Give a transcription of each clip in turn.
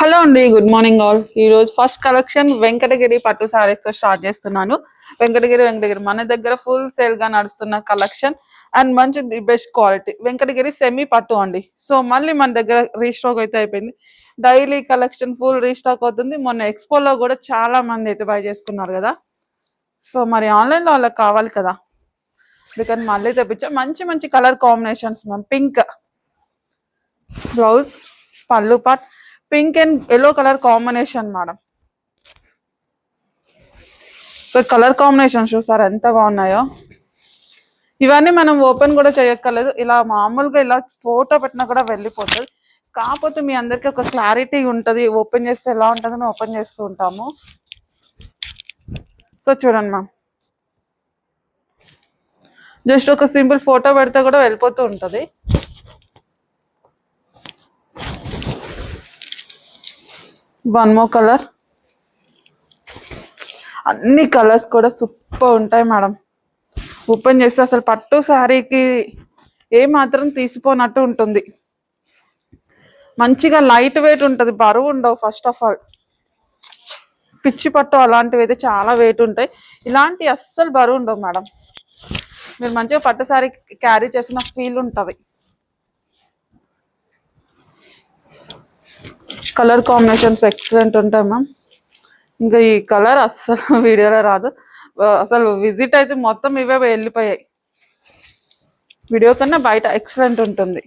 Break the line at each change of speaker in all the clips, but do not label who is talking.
Hello అండి good morning all. ఈ రోజు ఫస్ట్ కలెక్షన్ వెంకటగిరి పట్టు శారీస్తో స్టార్ట్ చేస్తున్నాను. వెంకటగిరి వెంకటగిరి. మన దగ్గర ఫుల్ సేల్గా నడుస్తున్న కలెక్షన్ అండ్ మంచి the best quality Venkatagiri semi పట్టు అండి. సో మళ్ళీ మన దగ్గర రీస్టాక్ అయితే అయిపోయింది. డైలీ కలెక్షన్ ఫుల్ రీస్టాక్ అవుతుంది. మొన్న ఎక్స్పోలో కూడా చాలా మంది అయితే బై చేసుకున్నారు కదా. సో మరి ఆన్లైన్లో వాళ్ళకి కావాలి కదా. అందుకని మళ్ళీ తెప్పించాం. మంచి మంచి colour combinations ma'am pink blouse పళ్ళు pot pink and yellow colour combination madam. So colour combination చూసారు ఎంత బాగున్నాయో. ఇవన్నీ మనం ఓపెన్ కూడా చేయక్కర్లేదు. ఇలా మామూలుగా ఇలా ఫోటో పెట్టినా కూడా వెళ్ళిపోతుంది. కాకపోతే మీ అందరికి ఒక క్లారిటీ ఉంటుంది. ఓపెన్ చేస్తే ఎలా ఉంటుందని ఓపెన్ చేస్తూ ఉంటాము. సో చూడండి మ్యామ్ జస్ట్ ఒక సింపుల్ ఫోటో పెడితే కూడా వెళ్ళిపోతూ ఉంటుంది. వన్ మో కలర్ అన్ని కలర్స్ కూడా సూపర్ ఉంటాయి మేడం ఓపెన్ చేస్తే అసలు పట్టు శారీకి ఏ మాత్రం తీసిపోనట్టు ఉంటుంది. మంచిగా లైట్ వెయిట్ ఉంటుంది బరువు ఉండవు ఫస్ట్ ఆఫ్ ఆల్ పిచ్చి పట్టు అలాంటివి అయితే చాలా వెయిట్ ఉంటాయి. ఇలాంటి అస్సలు బరువు ఉండవు మేడం మీరు మంచిగా పట్టు శారీ క్యారీ చేసిన ఫీల్ ఉంటుంది. కలర్ కాంబినేషన్స్ ఎక్సలెంట్ ఉంటాయి మ్యామ్ ఇంకా ఈ కలర్ అస్సలు వీడియోలో రాదు. అసలు విజిట్ అయితే మొత్తం ఇవే వెళ్ళిపోయాయి. వీడియో కన్నా బయట ఎక్సలెంట్ ఉంటుంది.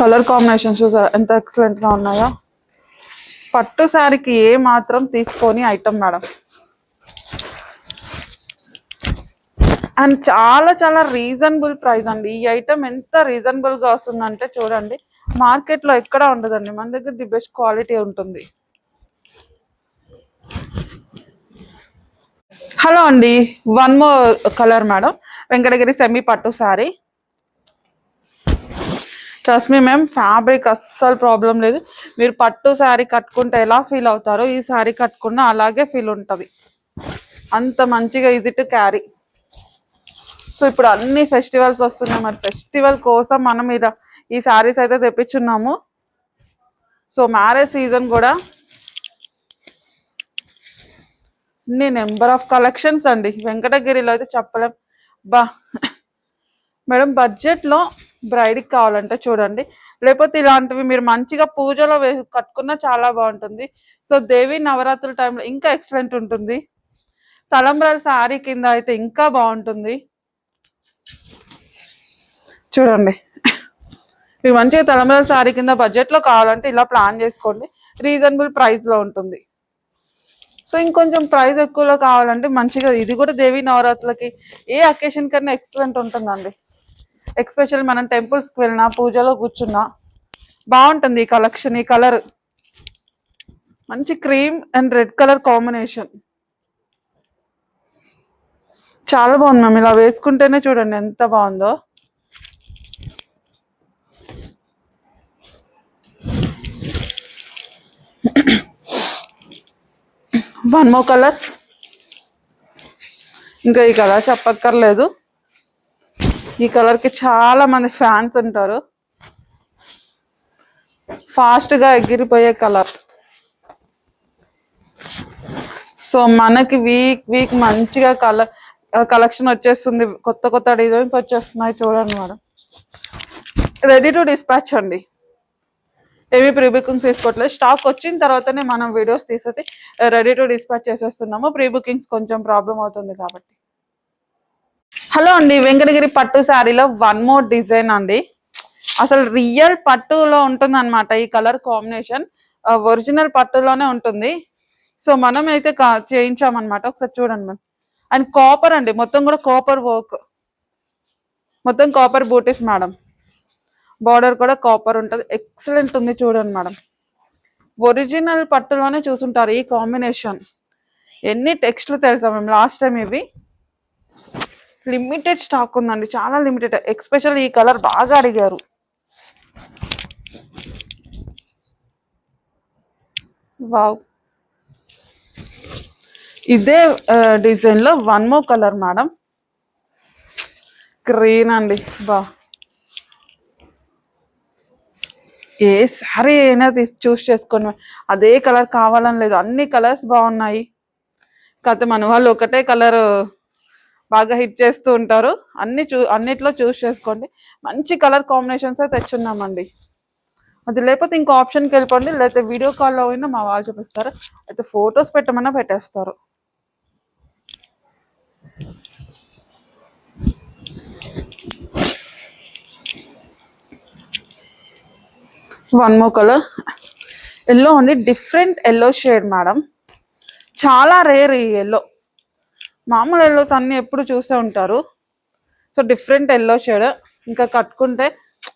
కలర్ కాంబినేషన్స్ ఎంత ఎక్సలెంట్గా ఉన్నాయో. పట్టు శారీకి ఏ మాత్రం తీసుకొని ఐటమ్ మేడం అండ్ చాలా చాలా రీజనబుల్ ప్రైస్ అండి. ఈ ఐటమ్ ఎంత రీజనబుల్గా వస్తుందంటే చూడండి మార్కెట్లో ఎక్కడ ఉండదండి. మన దగ్గర ది బెస్ట్ క్వాలిటీ ఉంటుంది. హలో అండి. One more colour madam Venkatagiri semi పట్టు sari trust me ma'am fabric అస్సలు ప్రాబ్లం లేదు. మీరు పట్టు శారీ కట్టుకుంటే ఎలా ఫీల్ అవుతారో ఈ శారీ కట్టుకున్నా అలాగే ఫీల్ ఉంటుంది. అంత మంచిగా ఈజీ టు క్యారీ సో ఇప్పుడు అన్ని ఫెస్టివల్స్ వస్తున్నాయి. మరి ఫెస్టివల్ కోసం మనం ఇలా ఈ శారీస్ అయితే తెప్పించున్నాము. సో మ్యారేజ్ సీజన్ కూడా అన్ని నెంబర్ ఆఫ్ కలెక్షన్స్ అండి. వెంకటగిరిలో అయితే చెప్పలేం. బా మేడం బడ్జెట్లో బ్రైడ్కి కావాలంటే చూడండి. లేకపోతే ఇలాంటివి మీరు మంచిగా పూజలో వే కట్టుకున్నా చాలా బాగుంటుంది. సో దేవి నవరాత్రుల టైంలో ఇంకా ఎక్సలెంట్ ఉంటుంది. తలంబ్రాల శారీ కింద అయితే ఇంకా బాగుంటుంది. చూడండి. మీకు మంచిగా తలమల శారీ కింద బడ్జెట్లో కావాలంటే ఇలా ప్లాన్ చేసుకోండి. రీజనబుల్ ప్రైస్లో ఉంటుంది. సో ఇంకొంచెం ప్రైస్ ఎక్కువలో కావాలంటే మంచిగా ఇది కూడా దేవి నవరాత్రులకి ఏ అకేషన్ కన్నా ఎక్సలెంట్ ఉంటుందండి. ఎక్స్పెషల్ మనం టెంపుల్స్కి వెళ్ళినా పూజలో కూర్చున్నా బాగుంటుంది ఈ కలెక్షన్ ఈ కలర్ మంచి cream and red colour combination చాలా బాగుంది మ్యామ్. ఇలా వేసుకుంటేనే చూడండి ఎంత బాగుందో. వన్ మో కలర్ ఇంకా ఈ కలర్ చెప్పక్కర్లేదు. ఈ కలర్కి చాలా మంది ఫ్యాన్స్ ఉంటారు. ఫాస్ట్గా ఎగిరిపోయే కలర్ సో మనకి వీక్ వీక్ మంచిగా కలర్ కలెక్షన్ వచ్చేస్తుంది. కొత్త కొత్త డిజైన్స్ వచ్చేస్తున్నాయి చూడండి మేడం. రెడీ టు డిస్పాచ్ అండి. ఏమి ప్రీ బుకింగ్స్ తీసుకోవట్లేదు. స్టాక్ వచ్చిన తర్వాతనే మనం వీడియోస్ తీసేది రెడీ టు డిస్పాచ్ చేసేస్తున్నాము. ప్రీ బుకింగ్స్ కొంచెం ప్రాబ్లం అవుతుంది కాబట్టి. హలో అండి. వెంకటగిరి పట్టు శారీలో వన్ మోర్ డిజైన్ అండి. అసలు రియల్ పట్టులో ఉంటుంది అనమాట ఈ కలర్ కాంబినేషన్ ఒరిజినల్ పట్టులోనే ఉంటుంది. సో మనం అయితే చేయించామన్నమాట. ఒకసారి చూడండి మ్యామ్ అండ్ కాపర్ అండి మొత్తం కూడా కాపర్ వర్క్ మొత్తం కాపర్ బూటీస్ మేడం బార్డర్ కూడా కాపర్ ఉంటుంది. ఎక్సలెంట్ ఉంది చూడండి మేడం ఒరిజినల్ పట్టులోనే చూసుంటారు ఈ కాంబినేషన్ ఎన్ని టెక్స్ట్లు తెలుసా మేము లాస్ట్ టైం ఇవి. లిమిటెడ్ స్టాక్ ఉందండి చాలా లిమిటెడ్ ఎక్స్పెషల్ ఈ కలర్ బాగా అడిగారు. వావ్ ఇదే డిజైన్లో one more colour madam. Green అండి. బా. ఏ సారీ అయినా చూస్ చేసుకోండి. అదే కలర్ కావాలని లేదు. అన్ని కలర్స్ బాగున్నాయి. కాకపోతే మన వాళ్ళు ఒకటే కలర్ బాగా హిట్ చేస్తూ ఉంటారు. అన్ని చూ అన్నిట్లో చూస్ చేసుకోండి. మంచి కలర్ కాంబినేషన్స్ తెచ్చున్నామండి. అది లేకపోతే ఇంకో ఆప్షన్కి వెళ్ళిపోండి. లేకపోతే వీడియో కాల్లో అయినా మా వాళ్ళు చూపిస్తారు. అయితే ఫొటోస్ పెట్టమన్నా పెట్టేస్తారు. వన్ మో కలర్ ఎల్లో ఉంది డిఫరెంట్ ఎల్లో షేడ్ మేడం చాలా రేర్ ఈ ఎల్లో మామూలు ఎల్లోస్ అన్ని ఎప్పుడు చూసే ఉంటారు. సో డిఫరెంట్ ఎల్లో షేడ్ ఇంకా కట్టుకుంటే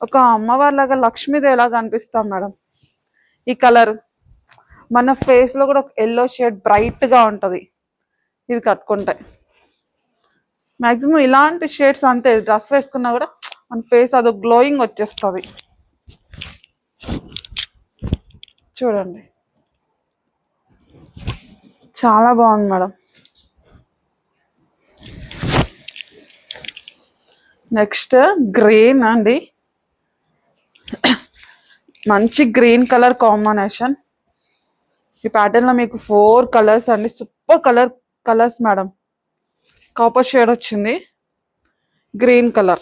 ఒక అమ్మవారిలాగా లక్ష్మీదేవిలాగా అనిపిస్తాం మేడం ఈ కలర్ మన ఫేస్లో కూడా ఒక ఎల్లో షేడ్ బ్రైట్గా ఉంటుంది. ఇది కట్టుకుంటే. మ్యాక్సిమం ఇలాంటి షేడ్స్ అంతే. డ్రెస్ వేసుకున్నా కూడా మన ఫేస్ అది గ్లోయింగ్ వచ్చేస్తుంది. చూడండి. చాలా బాగుంది మేడం. నెక్స్ట్ గ్రీన్ అండి. మంచి గ్రీన్ కలర్ కాంబినేషన్. ఈ ప్యాటర్న్లో మీకు ఫోర్ కలర్స్ అండి. Super colour colours madam. Copper shade వచ్చింది. Green colour.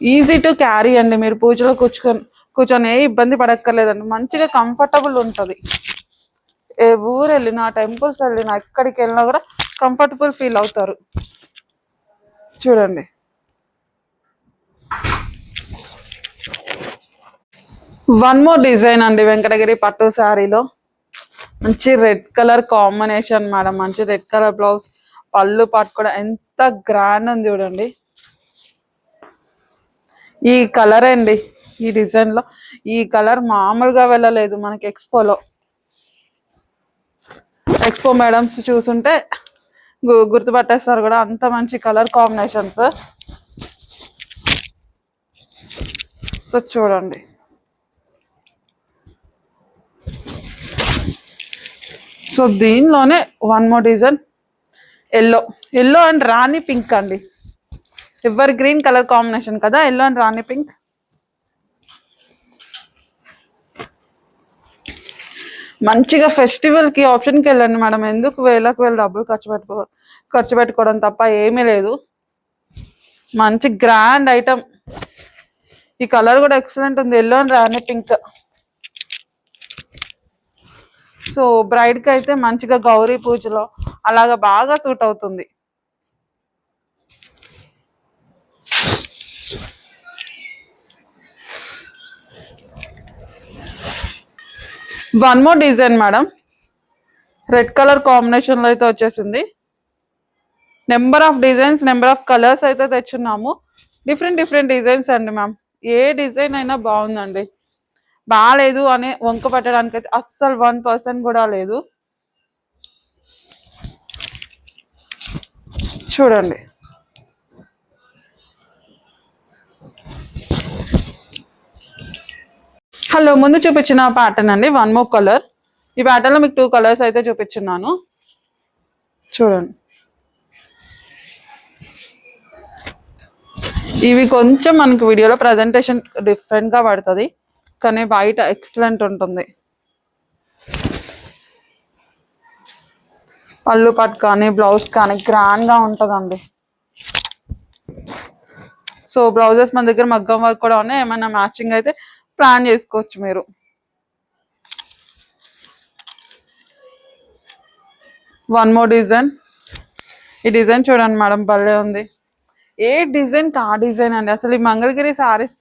Easy to carry అండి. మీరు పూజలో కూర్చొని కూర్చొని ఏ ఇబ్బంది పడక్కర్లేదండి. మంచిగా కంఫర్టబుల్ ఉంటుంది. ఏ ఊరు వెళ్ళినా టెంపుల్స్ వెళ్ళినా ఎక్కడికి వెళ్ళినా కూడా కంఫర్టబుల్ ఫీల్ అవుతారు. చూడండి. వన్ మోర్ డిజైన్ అండి వెంకటగిరి పట్టు శారీలో. మంచి రెడ్ కలర్ కాంబినేషన్ మేడం మంచి రెడ్ కలర్ బ్లౌజ్ పళ్ళు పాటు కూడా ఎంత గ్రాండ్ ఉంది చూడండి. ఈ కలర్ అండి ఈ డిజైన్లో. ఈ కలర్ మామూలుగా వెళ్ళలేదు మనకి ఎక్స్పోలో ఎక్స్పో మేడమ్స్ చూసుంటే గు- గుర్తుపట్టేస్తారు కూడా అంత మంచి కలర్ కాంబినేషన్స్ సో చూడండి. సో దీనిలోనే one more design yellow yellow and rani pink అండి. ఎవర్ గ్రీన్ కలర్ కాంబినేషన్ కదా ఎల్లో అండ్ రాణి పింక్? మంచిగా ఫెస్టివల్కి వెళ్ళండి మేడం. ఎందుకు వేలకు వేలు డబ్బులు ఖర్చు పెట్టుకో ఖర్చు పెట్టుకోవడం తప్ప ఏమీ లేదు. మంచి గ్రాండ్ ఐటమ్. ఈ కలర్ కూడా ఎక్సలెంట్ ఉంది. Yellow and rani pink. So బ్రైడ్కి అయితే మంచిగా గౌరీ పూజలో అలాగా బాగా సూట్ అవుతుంది. One more design madam red colour కాంబినేషన్లో అయితే వచ్చేసింది. Number of designs number of colours అయితే తెచ్చున్నాము. డిఫరెంట్ డిఫరెంట్ డిజైన్స్ అండి మ్యామ్ ఏ డిజైన్ అయినా బాగుందండి. బాగాలేదు అని వంక పెట్టడానికి అయితే అస్సలు వన్ పర్సెంట్ కూడా లేదు. చూడండి. హలో ముందు చూపించిన ప్యాటర్న్ అండి. వన్ మోర్ కలర్ ఈ ప్యాటర్న్లో మీకు టూ కలర్స్ అయితే చూపించున్నాను. చూడండి. ఇవి కొంచెం మనకి వీడియోలో ప్రజెంటేషన్ డిఫరెంట్గా పడుతుంది. కానీ బయట ఎక్సలెంట్ ఉంటుంది. పళ్ళు పట్టు కానీ బ్లౌజ్ కానీ గ్రాండ్గా ఉంటుందండి. సో బ్లౌజెస్ మన దగ్గర మగ్గం వర్క్ కూడా ఉన్నాయి. ఏమైనా మ్యాచింగ్ అయితే ప్లాన్ చేసుకోవచ్చు మీరు. వన్ మోర్ డిజైన్ ఈ డిజైన్ చూడండి మేడం భలే ఉంది. ఏ డిజైన్ కా డిజైన్ అండి? అసలు ఈ మంగళగిరి సారీస్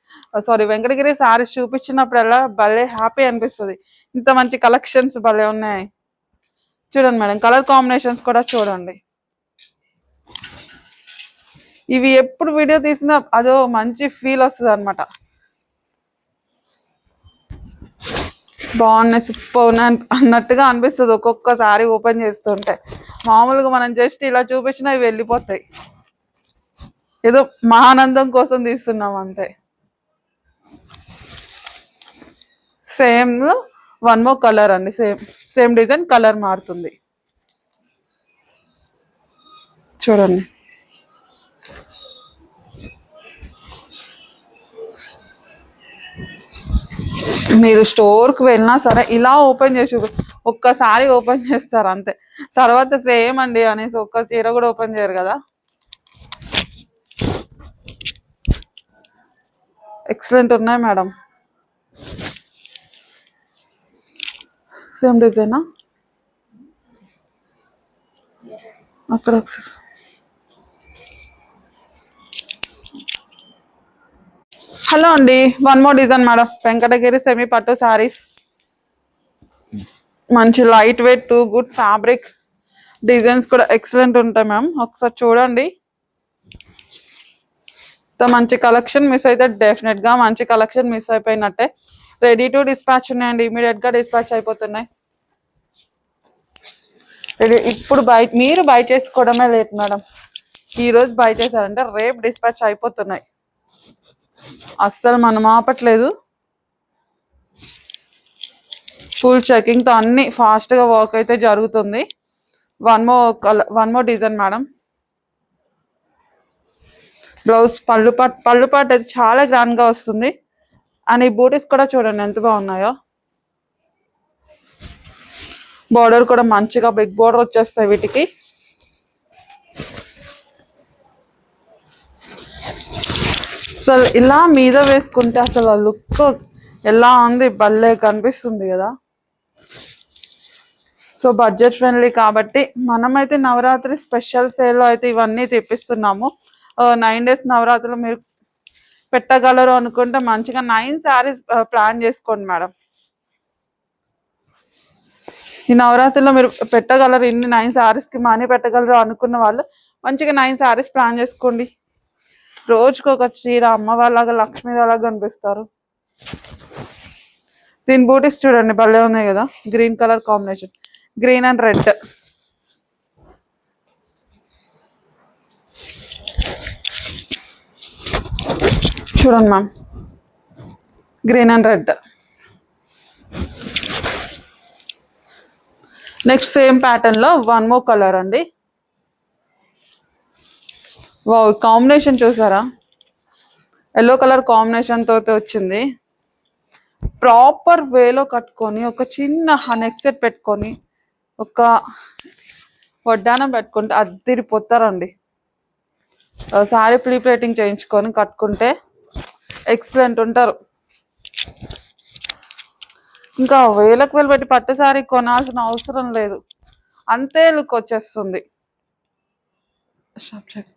సారీ వెంకటగిరి సారీస్ చూపించినప్పుడల్లా భలే హ్యాపీ అనిపిస్తుంది. ఇంత మంచి కలెక్షన్స్ భలే ఉన్నాయి. చూడండి మేడం కలర్ కాంబినేషన్స్ కూడా చూడండి. ఇవి ఎప్పుడు వీడియో తీసినా అదో మంచి ఫీల్ వస్తుంది అనమాట బాగున్నాయి సూపర్ అన్నట్టుగా అనిపిస్తుంది ఒక్కొక్కసారి ఓపెన్ చేస్తుంటే. మామూలుగా మనం జస్ట్ ఇలా చూపించినా ఇవి వెళ్ళిపోతాయి. ఏదో మా ఆనందం కోసం తీస్తున్నాం అంతే. సేమ్ వన్ మో కలర్ అండి సేమ్ సేమ్ డిజైన్ కలర్ మారుతుంది. చూడండి. మీరు స్టోర్కి వెళ్ళినా సరే ఇలా ఓపెన్ చేసి ఒక్కసారి ఓపెన్ చేస్తారు అంతే. తర్వాత సేమ్ అండి అనేసి ఒక్క చీర కూడా ఓపెన్ చేయరు కదా. ఎక్సలెంట్ ఉన్నాయి మేడం. సేమ్ డిజైనా అక్కడ హలో అండి. One more design madam Venkatagiri semi పట్టు సారీస్ మంచి lightweight too good fabric designs కూడా ఎక్సలెంట్ ఉంటాయి మ్యామ్ ఒకసారి చూడండి. మంచి కలెక్షన్ మిస్ అయితే డెఫినెట్గా మంచి కలెక్షన్ మిస్ అయిపోయినట్టే. రెడీ టు డిస్పాచ్ ఉన్నాయండి. ఇమీడియట్గా డిస్పాచ్ అయిపోతున్నాయి. రెడీ ఇప్పుడు బై మీరు బై చేసుకోవడమే లేట్ మేడం ఈరోజు బై చేశారంటే రేపు డిస్పాచ్ అయిపోతున్నాయి. అస్సలు మనం ఆపట్లేదు. ఫుల్ చెకింగ్తో అన్ని ఫాస్ట్గా వర్క్ అయితే జరుగుతుంది. One more colour one more design madam blouse పళ్ళు పాట్ పళ్ళు పాట్ అయితే చాలా గ్రాండ్గా వస్తుంది. అండ్ ఈ బూటీస్ కూడా చూడండి ఎంత బాగున్నాయో. బార్డర్ కూడా మంచిగా బిగ్ బార్డర్ వచ్చేస్తాయి వీటికి. అసలు ఇలా మీద వేసుకుంటే అసలు ఆ లుక్ ఎలా ఉంది? భలే కనిపిస్తుంది కదా. సో బడ్జెట్ ఫ్రెండ్లీ కాబట్టి మనమైతే నవరాత్రి స్పెషల్ సేల్లో అయితే ఇవన్నీ తెప్పిస్తున్నాము. నైన్ డేస్ నవరాత్రులు మీరు పెట్టగలరు అనుకుంటే మంచిగా నైన్ శారీస్ ప్లాన్ చేసుకోండి మేడం. ఈ నవరాత్రిలో మీరు పెట్టగలరు ఇన్ని నైన్ శారీస్కి మనీ పెట్టగలరు అనుకున్న వాళ్ళు మంచిగా నైన్ శారీస్ ప్లాన్ చేసుకోండి. రోజుకి ఒక చీర లక్ష్మి వాళ్ళ కనిపిస్తారు. దీని బూటీస్ చూడండి భలే ఉన్నాయి కదా. Green colour combination green and red చూడండి ma'am green and red next same ప్యాటర్న్లో వన్ మోర్ కలర్ అండి. వావ్ కాంబినేషన్ చూసారా? ఎల్లో కలర్ కాంబినేషన్ తోతే వచ్చింది. ప్రాపర్ వేలో కట్టుకొని ఒక చిన్న నెక్ సెట్ పెట్టుకొని ఒక వడ్డానం పెట్టుకుంటే అద్దిరిపోతారండి. సారీ ప్రీ ప్లేటింగ్ చేయించుకొని కట్టుకుంటే ఎక్సలెంట్ ఉంటారు. ఇంకా వేలకు వేలు పెట్టి పట్టు సారీ కొనాల్సిన అవసరం లేదు. అంతే లుక్ వచ్చేస్తుంది. Shop check.